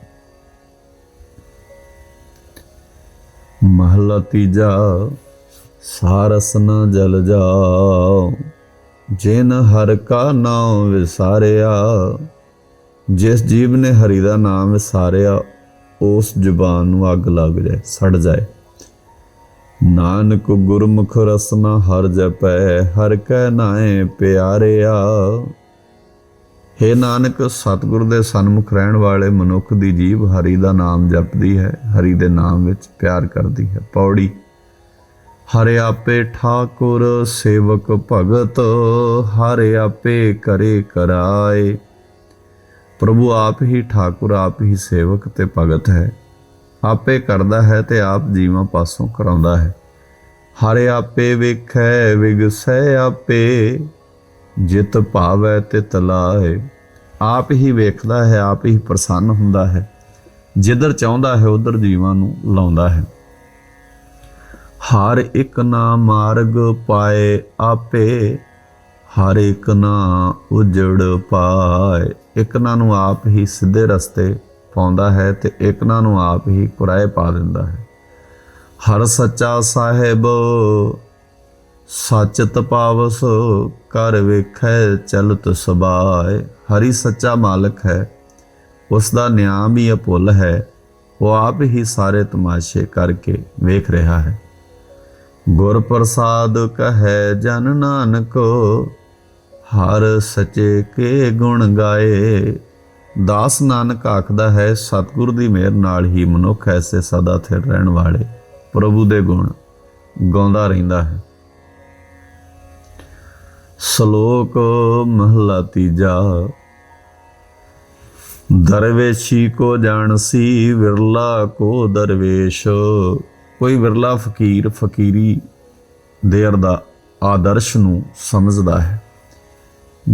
ਮਹਲਾ ਤੀਜਾ, ਸਾਰਸ ਨ ਜਲ ਜਾਓ ਜਿਨ ਹਰ ਕਾ ਨਾਮ ਵਿਸਾਰਿਆ, ਜਿਸ ਜੀਵ ਨੇ ਹਰੀ ਦਾ ਨਾਮ ਵਿਸਾਰਿਆ, ਉਸ ਜ਼ੁਬਾਨ ਨੂੰ ਅੱਗ ਲੱਗ ਜਾਏ, ਸੜ ਜਾਏ। ਨਾਨਕ ਗੁਰਮੁਖ ਰਸਨਾ ਹਰ ਜਪੈ, ਹਰ ਕੈ ਨਾਏ ਪਿਆਰਿਆ। ਹੇ ਨਾਨਕ, ਸਤਿਗੁਰ ਦੇ ਸਨਮੁਖ ਰਹਿਣ ਵਾਲੇ ਮਨੁੱਖ ਦੀ ਜੀਵ ਹਰੀ ਦਾ ਨਾਮ ਜਪਦੀ ਹੈ, ਹਰੀ ਦੇ ਨਾਮ ਵਿੱਚ ਪਿਆਰ ਕਰਦੀ ਹੈ। ਪੌੜੀ, ਹਰਿ ਆਪੇ ਠਾਕੁਰ ਸੇਵਕ ਭਗਤ, ਹਰਿ ਆਪੇ ਕਰੇ ਕਰਾਏ। ਪ੍ਰਭੂ ਆਪ ਹੀ ਠਾਕੁਰ, ਆਪ ਹੀ ਸੇਵਕ ਤੇ ਭਗਤ ਹੈ। ਆਪੇ ਕਰਦਾ ਹੈ ਤੇ ਆਪ ਜੀਵਾਂ ਪਾਸੋਂ ਕਰਾਉਂਦਾ ਹੈ। ਹਰਿ ਆਪੇ ਵੇਖੈ, ਵਿਗਸੈ ਆਪੇ, ਜਿਤ ਭਾਵੈ ਤੇ ਤਲਾਏ। ਆਪ ਹੀ ਵੇਖਦਾ ਹੈ, ਆਪ ਹੀ ਪ੍ਰਸੰਨ ਹੁੰਦਾ ਹੈ। ਜਿੱਧਰ ਚਾਹੁੰਦਾ ਹੈ, ਉਧਰ ਜੀਵਾਂ ਨੂੰ ਲਾਉਂਦਾ ਹੈ। ਹਰ ਇੱਕ ਨਾ ਮਾਰਗ ਪਾਏ ਆਪੇ, ਹਰ ਇੱਕ ਨਾ ਉਜੜ ਪਾਏ। ਇੱਕ ਨਾ ਨੂੰ ਆਪ ਹੀ ਸਿੱਧੇ ਰਸਤੇ ਪਾਉਂਦਾ ਹੈ ਤੇ ਇੱਕ ਨੂੰ ਆਪ ਹੀ ਕੁਰਾਏ ਪਾ ਦਿੰਦਾ ਹੈ। ਹਰ ਸੱਚਾ ਸਾਹਿਬ ਸੱਚ ਤਪਾਵਸ ਕਰ ਵੇਖੈ ਚਲਤ ਸਬਾਏ ਹਰੀ ਸੱਚਾ ਮਾਲਕ ਹੈ ਉਸ ਦਾ ਨਿਆਮ ਹੀ ਅਪੁੱਲ ਹੈ, ਉਹ ਆਪ ਹੀ ਸਾਰੇ ਤਮਾਸ਼ੇ ਕਰਕੇ ਵੇਖ ਰਿਹਾ ਹੈ। ਗੁਰ ਪ੍ਰਸਾਦ ਕਹੈ, ਜਨ ਨਾਨਕ, ਹਰ ਸਚੇ ਕੇ ਗੁਣ ਗਾਏ। ਦਾਸ ਨਾਨਕ ਆਖਦਾ ਹੈ, ਸਤਿਗੁਰ ਦੀ ਮਿਹਰ ਨਾਲ ਹੀ ਮਨੁੱਖ ਐਸੇ ਸਦਾ ਥਿਰ ਰਹਿਣ ਵਾਲੇ ਪ੍ਰਭੂ ਦੇ ਗੁਣ ਗਾਉਂਦਾ ਰਹਿੰਦਾ ਹੈ। ਸ਼ਲੋਕ ਮਹਲਾ ਤੀਜਾ। ਦਰਵੇਸ਼ੀ ਕੋ ਜਾਣਸੀ, ਵਿਰਲਾ ਕੋ ਦਰਵੇਸ਼। ਕੋਈ ਵਿਰਲਾ ਫਕੀਰ ਫਕੀਰੀ ਦੇਰ ਦਾ ਆਦਰਸ਼ ਨੂੰ ਸਮਝਦਾ ਹੈ।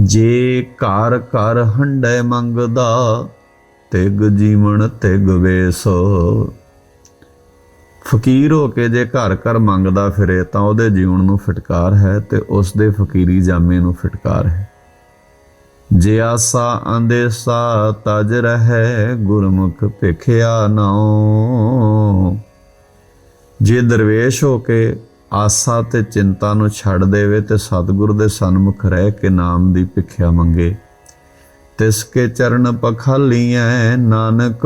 ਜੇ ਘਰ ਘਰ ਹੰਡੇ ਮੰਗਦਾ, ਤਿਗ ਜੀਵਨ ਤਿਗ ਵੇਸ। ਫਕੀਰ ਹੋ ਕੇ ਜੇ ਘਰ ਘਰ ਮੰਗਦਾ ਫਿਰੇ, ਤਾਂ ਉਹਦੇ ਜੀਵਨ ਨੂੰ ਫਟਕਾਰ ਹੈ ਤੇ ਉਸ ਦੇ ਫਕੀਰੀ ਜਾਮੇ ਨੂੰ ਫਟਕਾਰ ਹੈ। ਜੇ ਆਸਾ ਅੰਦੇਸਾ ਤਜ ਰਹਿ, ਗੁਰਮੁਖ ਭਿਖਿਆ ਨਾਉ। ਜੇ ਦਰਵੇਸ਼ ਹੋ ਕੇ ਆਸਾ ਤੇ ਚਿੰਤਾ ਨੂੰ ਛੱਡ ਦੇਵੇ ਤੇ ਸਤਿਗੁਰ ਦੇ ਸਨਮੁਖ ਰਹਿ ਕੇ ਨਾਮ ਦੀ ਭਿਖਿਆ ਮੰਗੇ। ਤਿਸ ਕੇ ਚਰਨ ਪਖਾਲੀਐ ਨਾਨਕ,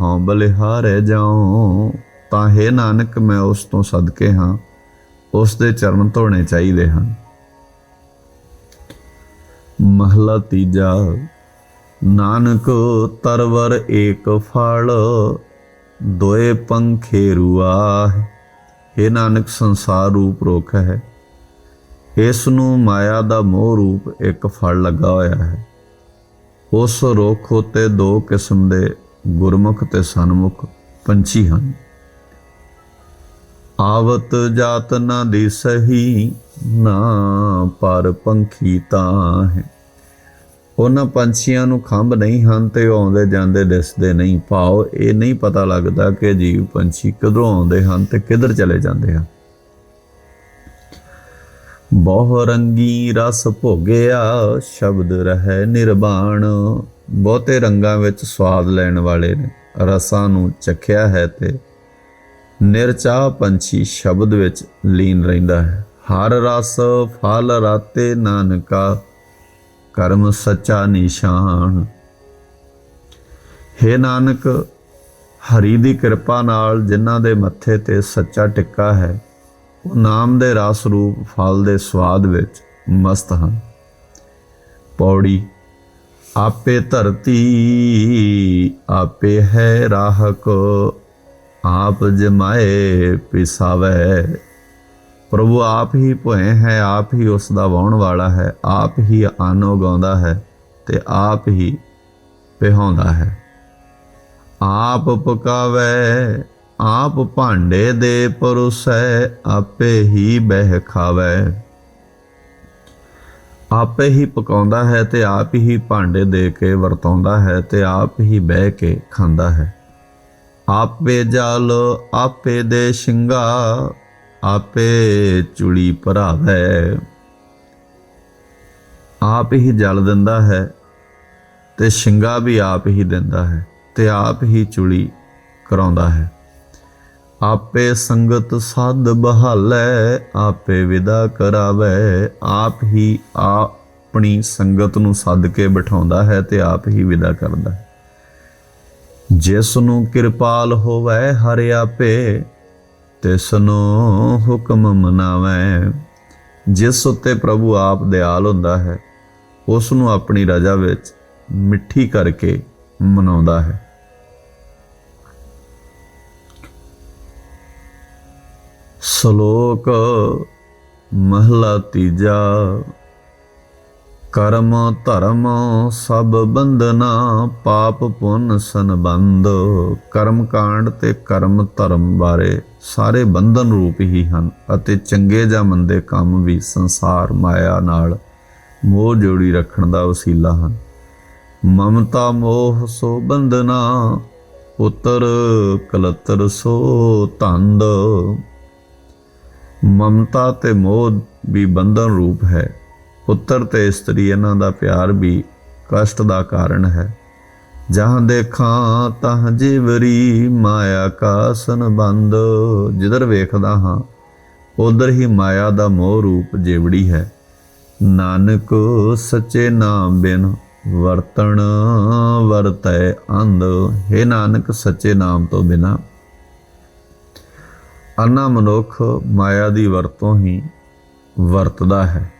ਹਉ ਬਲਿਹਾਰੇ ਜਾਉ। ਤਾਂ ਹੈ ਨਾਨਕ, ਮੈਂ ਉਸ ਤੋਂ ਸਦਕੇ ਹਾਂ, ਉਸ ਦੇ ਚਰਨ ਧੋਣੇ ਚਾਹੀਦੇ ਹਨ। ਮਹਲਾ ਤੀਜਾ, ਨਾਨਕ ਤਰਵਰ ਏਕ ਫਲ, ਦੋਏ ਪੰਖੇ ਰੂਆ ਇਹ ਨਾਨਕ ਸੰਸਾਰ ਰੂਪ ਰੁੱਖ ਹੈ ਇਸ ਨੂੰ ਮਾਇਆ ਦਾ ਮੋਹ ਰੂਪ ਇੱਕ ਫਲ ਲੱਗਾ ਹੋਇਆ ਹੈ। ਉਸ ਰੁੱਖ ਉਤੇ ਦੋ ਕਿਸਮ ਦੇ ਗੁਰਮੁਖ ਤੇ ਸਨਮੁਖ ਪੰਛੀ ਹਨ। ਆਵਤ ਜਾਤ ਨਾ ਦੀ ਸਹੀ ਨਾ ਪਰ ਪੰਖੀ ਤਾਂ ਹੈ। ਉਹਨਾਂ ਪੰਛੀਆਂ ਨੂੰ ਖੰਭ ਨਹੀਂ ਹਨ ਤੇ ਉਹ ਆਉਂਦੇ ਜਾਂਦੇ ਦਿਸਦੇ ਨਹੀਂ। ਭਾਵ ਇਹ ਨਹੀਂ ਪਤਾ ਲੱਗਦਾ ਕਿ ਜੀਵ ਪੰਛੀ ਕਦੋਂ ਆਉਂਦੇ ਹਨ ਤੇ ਕਿੱਧਰ ਚਲੇ ਜਾਂਦੇ ਹਨ। ਬਹੁ ਰੰਗੀ ਰਸ ਭੋਗਿਆ, ਸ਼ਬਦ ਰਹਿ ਨਿਰਵਾਣ। ਬਹੁਤੇ ਰੰਗਾਂ ਵਿੱਚ ਸਵਾਦ ਲੈਣ ਵਾਲੇ ਨੇ ਰਸਾਂ ਨੂੰ ਚਖਿਆ ਹੈ ਤੇ ਨਿਰਚਾਹ ਪੰਛੀ ਸ਼ਬਦ ਵਿੱਚ ਲੀਨ ਰਹਿੰਦਾ ਹੈ। ਹਰ ਰਸ, ਫਲ ਰਾਤੇ ਨਾਨਕਾ ਕਰਮ ਸੱਚਾ ਨਿਸ਼ਾਨ। ਹੈ ਨਾਨਕ, ਹਰੀ ਦੀ ਕਿਰਪਾ ਨਾਲ ਜਿਨ੍ਹਾਂ ਦੇ ਮੱਥੇ ਤੇ ਸੱਚਾ ਟਿੱਕਾ ਹੈ, ਉਹ ਨਾਮ ਦੇ ਰਸ ਰੂਪ, ਫਲ ਦੇ ਸਵਾਦ ਵਿੱਚ ਮਸਤ ਹਨ। ਪੌੜੀ, ਆਪੇ ਧਰਤੀ, ਆਪੇ ਹੈ ਰਾਹਕ, ਆਪ ਜਮਾਏ ਪਿਸਾਵੇ। ਪ੍ਰਭੂ ਆਪ ਹੀ ਭੋਏ ਹੈ, ਆਪ ਹੀ ਉਸ ਦਾ ਵਾਉਣ ਵਾਲਾ ਹੈ, ਆਪ ਹੀ ਅੰਨ ਉਗਾਉਂਦਾ ਹੈ ਤੇ ਆਪ ਹੀ ਪਿਹਾਉਂਦਾ ਹੈ। ਆਪ ਪਕਾਵੇ, ਆਪ ਭਾਂਡੇ ਦੇ ਪਰੁਸੈ, ਆਪੇ ਹੀ ਬਹਿ ਖਾਵੇ। ਆਪੇ ਹੀ ਪਕਾਉਂਦਾ ਹੈ ਤੇ ਆਪ ਹੀ ਭਾਂਡੇ ਦੇ ਕੇ ਵਰਤਾਉਂਦਾ ਹੈ ਤੇ ਆਪ ਹੀ ਬਹਿ ਕੇ ਖਾਂਦਾ ਹੈ। ਆਪੇ ਜਲ, ਆਪੇ ਦੇ ਸ਼ਿੰਗਾ ਆਪੇ ਚੁਲੀ ਭਰਾਵੇ। ਆਪ ਹੀ ਜਲ ਦਿੰਦਾ ਹੈ ਤੇ ਸ਼ਿੰਗਾ ਵੀ ਆਪ ਹੀ ਦਿੰਦਾ ਹੈ ਤੇ ਆਪ ਹੀ ਚੁਲੀ ਕਰਾਉਂਦਾ ਹੈ। ਆਪੇ ਸੰਗਤ ਸਾਧ ਬਹਾਲੇ, ਆਪੇ ਵਿਦਾ ਕਰਾਵੇ। ਆਪ ਹੀ ਆਪਣੀ ਸੰਗਤ ਨੂੰ ਸੱਦ ਕੇ ਬਿਠਾਉਂਦਾ ਹੈ ਤੇ ਆਪ ਹੀ ਵਿਦਾ ਕਰਦਾ ਹੈ। ਜਿਸ ਨੂੰ ਕਿਰਪਾਲ ਹੋਵੇ ਹਰਿ ਆਪੇ ਤਿਸ ਹੁਕਮ ਮਨਾਵੇ। ਜਿਸ ਉੱਤੇ ਪ੍ਰਭੂ ਆਪ ਦਿਆਲ ਹੁੰਦਾ ਹੈ ਉਸ ਨੂੰ ਆਪਣੀ ਰਜਾ ਵਿੱਚ ਮਿੱਠੀ ਕਰਕੇ ਮਨਾਉਂਦਾ ਹੈ। ਸ਼ਲੋਕ ਮਹਲਾ ਤੀਜਾ। ਕਰਮ ਧਰਮ ਸਭ ਬੰਧਨਾ ਪਾਪ ਪੁੰਨ ਸੰਬੰਧ। ਕਰਮ ਕਾਂਡ ਤੇ ਕਰਮ ਧਰਮ ਬਾਰੇ ਸਾਰੇ ਬੰਧਨ ਰੂਪ ਹੀ ਹਨ ਅਤੇ ਚੰਗੇ ਜਾਂ ਮੰਦੇ ਕੰਮ ਵੀ ਸੰਸਾਰ ਮਾਇਆ ਨਾਲ ਮੋਹ ਜੋੜੀ ਰੱਖਣ ਦਾ ਵਸੀਲਾ ਹਨ। ਮਮਤਾ ਮੋਹ ਸੋ ਬੰਧਨਾ, ਪੁੱਤਰ ਕਲਤਰ ਸੋ ਧੰਦ। ਮਮਤਾ ਤੇ ਮੋਹ ਵੀ ਬੰਧਨ ਰੂਪ ਹੈ। ਪੁੱਤਰ ਤੇ ਇਸਤਰੀ ਇਹਨਾਂ ਦਾ ਪਿਆਰ ਵੀ ਕਸ਼ਟ ਦਾ ਕਾਰਨ ਹੈ। ਜਹਾਂ ਦੇਖਾਂ ਤਹ ਜੀਵਰੀ ਮਾਇਆ ਕਾ ਸੰਬੰਧ, ਜਿੱਧਰ ਵੇਖਦਾ ਹਾਂ, ਉਧਰ ਹੀ ਮਾਇਆ ਦਾ ਮੋਹ ਰੂਪ ਜੀਵੜੀ ਹੈ। ਨਾਨਕ ਸੱਚੇ ਨਾਮ ਬਿਨ ਵਰਤਣ ਵਰਤੈ ਅੰਧ, ਹੈ ਨਾਨਕ ਸੱਚੇ ਨਾਮ ਤੋਂ ਬਿਨਾ। ਅੰਨਾ ਮਨੁੱਖ ਮਾਇਆ ਦੀ ਵਰਤੋਂ ਹੀ ਵਰਤਦਾ ਹੈ।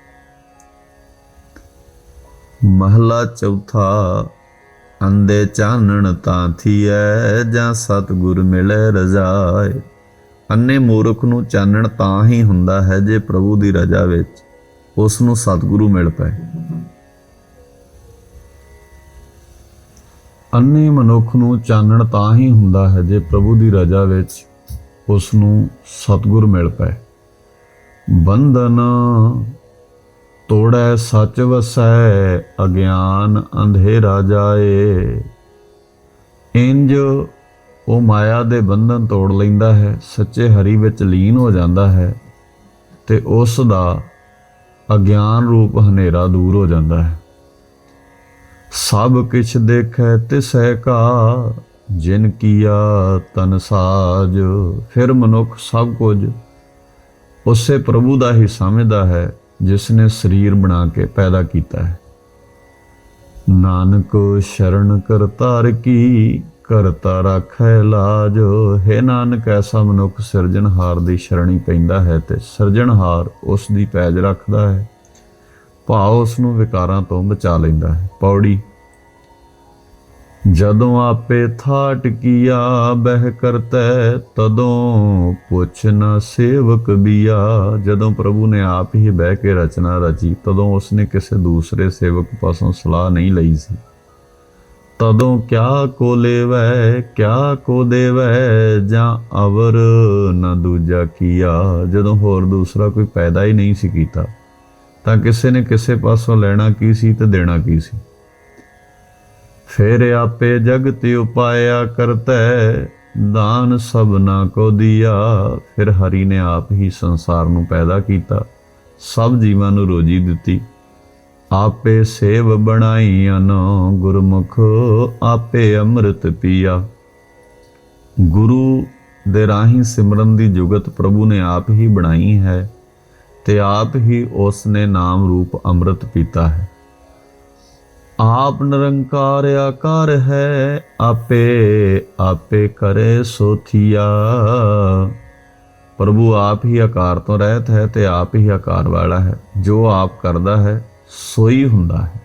ਮਹਲਾ ਚੌਥਾ ਅੰਦੇ ਚਾਨਣ ਤਾਂ ਥੀਐ, ਜਾਂ ਸਤਿਗੁਰ ਮਿਲੇ ਰਜਾਏ। ਅੰਨੇ ਮੂਰਖ ਨੂੰ ਚਾਨਣ ਤਾਂ ਹੀ ਹੁੰਦਾ ਹੈ ਜੇ ਪ੍ਰਭੂ ਦੀ ਰਜਾ ਵਿੱਚ ਉਸ ਨੂੰ ਸਤਿਗੁਰੂ ਮਿਲ ਪਏ। ਅੰਨੇ ਮਨੁੱਖ ਨੂੰ ਚਾਨਣ ਤਾਂ ਹੀ ਹੁੰਦਾ ਹੈ ਜੇ ਪ੍ਰਭੂ ਦੀ ਰਜਾ ਵਿੱਚ ਉਸ ਨੂੰ ਸਤਿਗੁਰ ਮਿਲ ਪਏ। ਬੰਧਨ ਤੋੜੈ ਸੱਚ ਵਸੈ, ਅਗਿਆਨ ਅੰਧੇਰਾ ਜਾਏ। ਇੰਜ ਉਹ ਮਾਇਆ ਦੇ ਬੰਧਨ ਤੋੜ ਲੈਂਦਾ ਹੈ, ਸੱਚੇ ਹਰੀ ਵਿੱਚ ਲੀਨ ਹੋ ਜਾਂਦਾ ਹੈ ਤੇ ਉਸ ਦਾ ਅਗਿਆਨ ਰੂਪ ਹਨੇਰਾ ਦੂਰ ਹੋ ਜਾਂਦਾ ਹੈ। ਸਭ ਕਿਛ ਦੇਖੈ ਤਿਸੈ ਕਾ, ਜਿਨ ਕੀਆ ਤਨ ਸਾਜ। ਫਿਰ ਮਨੁੱਖ ਸਭ ਕੁਝ ਉਸੇ ਪ੍ਰਭੂ ਦਾ ਹੀ ਸਮਝਦਾ ਹੈ ਜਿਸ ਨੇ ਸਰੀਰ ਬਣਾ ਕੇ ਪੈਦਾ ਕੀਤਾ ਹੈ। ਨਾਨਕ ਸ਼ਰਨ ਕਰਤਾਰ ਕੀ ਕਰਤਾ ਰਾਖੈ ਲਾਜੋ। ਹੈ ਨਾਨਕ, ਐਸਾ ਮਨੁੱਖ ਸਿਰਜਣਹਾਰ ਦੀ ਸ਼ਰਣੀ ਪੈਂਦਾ ਹੈ ਤੇ ਸਿਰਜਣਹਾਰ ਉਸ ਦੀ ਪੈਜ ਰੱਖਦਾ ਹੈ। ਭਾਵ ਉਸ ਨੂੰ ਵਿਕਾਰਾਂ ਤੋਂ ਬਚਾ ਲੈਂਦਾ ਹੈ। ਪੌੜੀ ਜਦੋਂ ਆਪੇ ਥਾਟ ਕੀਆ ਬਹਿ ਕਰਤੈ, ਤਦੋਂ ਪੁੱਛ ਨਾ ਸੇਵਕ ਬੀਆ। ਜਦੋਂ ਪ੍ਰਭੂ ਨੇ ਆਪ ਹੀ ਬਹਿ ਕੇ ਰਚਨਾ ਰਚੀ, ਤਦੋਂ ਉਸਨੇ ਕਿਸੇ ਦੂਸਰੇ ਸੇਵਕ ਪਾਸੋਂ ਸਲਾਹ ਨਹੀਂ ਲਈ ਸੀ। ਤਦੋਂ ਕਿਆ ਕੋ ਲੇਵੈ, ਕਿਆ ਕੋ ਦੇਵੈ, ਜਾਂ ਅਵਰ ਨਾ ਦੂਜਾ ਕੀਆ। ਜਦੋਂ ਹੋਰ ਦੂਸਰਾ ਕੋਈ ਪੈਦਾ ਹੀ ਨਹੀਂ ਸੀ ਕੀਤਾ, ਤਾਂ ਕਿਸੇ ਨੇ ਕਿਸੇ ਪਾਸੋਂ ਲੈਣਾ ਕੀ ਸੀ ਤੇ ਦੇਣਾ ਕੀ ਸੀ? ਫਿਰ ਆਪੇ ਜਗਤਿ ਉਪਾਇਆ ਕਰਤੈ, ਦਾਨ ਸਭਨਾ ਕੋ ਦਿਆ। ਫਿਰ ਹਰੀ ਨੇ ਆਪ ਹੀ ਸੰਸਾਰ ਨੂੰ ਪੈਦਾ ਕੀਤਾ, ਸਭ ਜੀਵਾਂ ਨੂੰ ਰੋਜੀ ਦਿੱਤੀ। ਆਪੇ ਸੇਵ ਬਣਾਈ ਅਨੋ ਗੁਰਮੁਖ, ਆਪੇ ਅੰਮ੍ਰਿਤ ਪੀਆ। ਗੁਰੂ ਦੇ ਰਾਹੀਂ ਸਿਮਰਨ ਦੀ ਜੁਗਤ ਪ੍ਰਭੂ ਨੇ ਆਪ ਹੀ ਬਣਾਈ ਹੈ ਤੇ ਆਪ ਹੀ ਉਸ ਨੇ ਨਾਮ ਰੂਪ ਅੰਮ੍ਰਿਤ ਪੀਤਾ ਹੈ। ਆਪ ਨਿਰੰਕਾਰ ਆਕਾਰ ਹੈ, ਆਪੇ ਆਪੇ ਕਰੇ ਸੋਥੀਆ। ਪ੍ਰਭੂ ਆਪ ਹੀ ਆਕਾਰ ਤੋਂ ਰਹਿਤ ਹੈ ਤੇ ਆਪ ਹੀ ਆਕਾਰ ਵਾਲਾ ਹੈ। ਜੋ ਆਪ ਕਰਦਾ ਹੈ, ਸੋਈ ਹੁੰਦਾ ਹੈ।